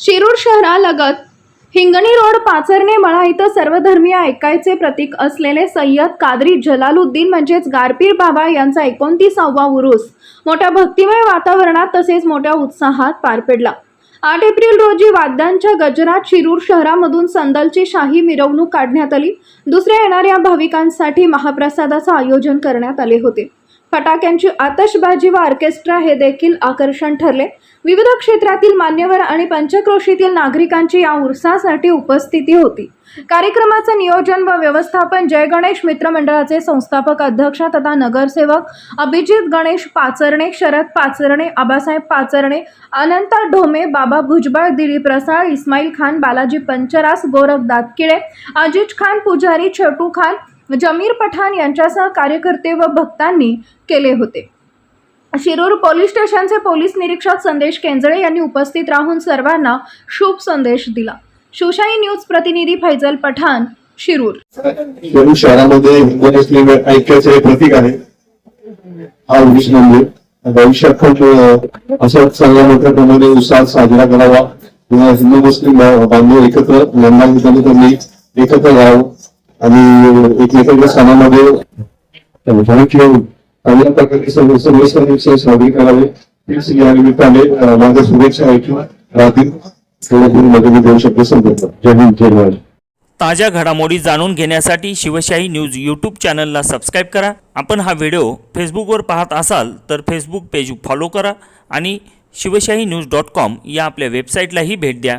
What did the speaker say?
शिरूर शहरालगत हिंगणी रोड पाचरणे मळा इथं सर्वधर्मीय ऐकायचे प्रतीक असलेले सय्यद कादरी जलालुद्दीन म्हणजेच गारपीर बाबा यांचा एकोणतीसावा उरूस. मोठ्या भक्तिमय वातावरणात तसेच मोठ्या उत्साहात पार पडला. आठ एप्रिल रोजी वाद्यांच्या गजरात शिरूर शहरामधून संदलची शाही मिरवणूक काढण्यात आली. दुसऱ्या येणाऱ्या भाविकांसाठी महाप्रसादाचं आयोजन करण्यात आले होते. फटाक्यांची आतषबाजी व ऑर्केस्ट्रा हे देखील आकर्षण ठरले. विविध क्षेत्रातील मान्यवर आणि पंचक्रोशीतील नागरिकांची या उर्सासाठी उपस्थिती होती. कार्यक्रमाचं नियोजन व व्यवस्थापन जय गणेश मित्र मंडळाचे संस्थापक अध्यक्ष तथा नगरसेवक अभिजित गणेश पाचरणे शरद पाचरणे आबासाहेब पाचरणे अनंत ढोमे बाबा भुजबळ दिलीप रसाळ इस्माईल खान बालाजी पंचरास गोरख दातकिळे अजिज खान पुजारी छोटू खान जमीर पठाण यांच्यासह कार्यकर्ते व भक्तांनी केले होते. शिरूर पोलीस स्टेशनचे पोलीस निरीक्षक संदेश केंजळे यांनी उपस्थित राहून सर्वांना शुभ संदेश दिला. शिवशाही न्यूज प्रतिनिधी फैजल पठाण शिरूर. शिरूर शहरामध्ये हिंदू मुस्लिम ऐक्याचे प्रतीक आहे. हा उरुस म्हणजे भविष्यात पण अं, चांगल्या मोठ्या प्रमाणे उत्साहात साजरा करावा. हिंदू मुस्लिम बांधव एकत्र लग्ना ठिकाणी त्यांनी एकत्र राहावं. आणि एकमेकांच्या सणामध्ये भाग घेऊन चांगल्या प्रकारे सर्व सर्व सण उत्सव साजरे करावे. हीच या निमित्ताने माझ्या शुभेच्छा ऐकून राहतील. थोडं दोन शब्द संपवतो जय हिंद जय महाराज ताज्या घडामोडी जाणून घेण्यासाठी शिवशाही न्यूज यूट्यूब चॅनलला सबस्क्राईब करा. आपण हा व्हिडिओ फेसबुकवर पाहत असाल तर फेसबुक पेज फॉलो करा आणि शिवशाही न्यूज डॉट कॉम या आपल्या वेबसाईटलाही भेट द्या.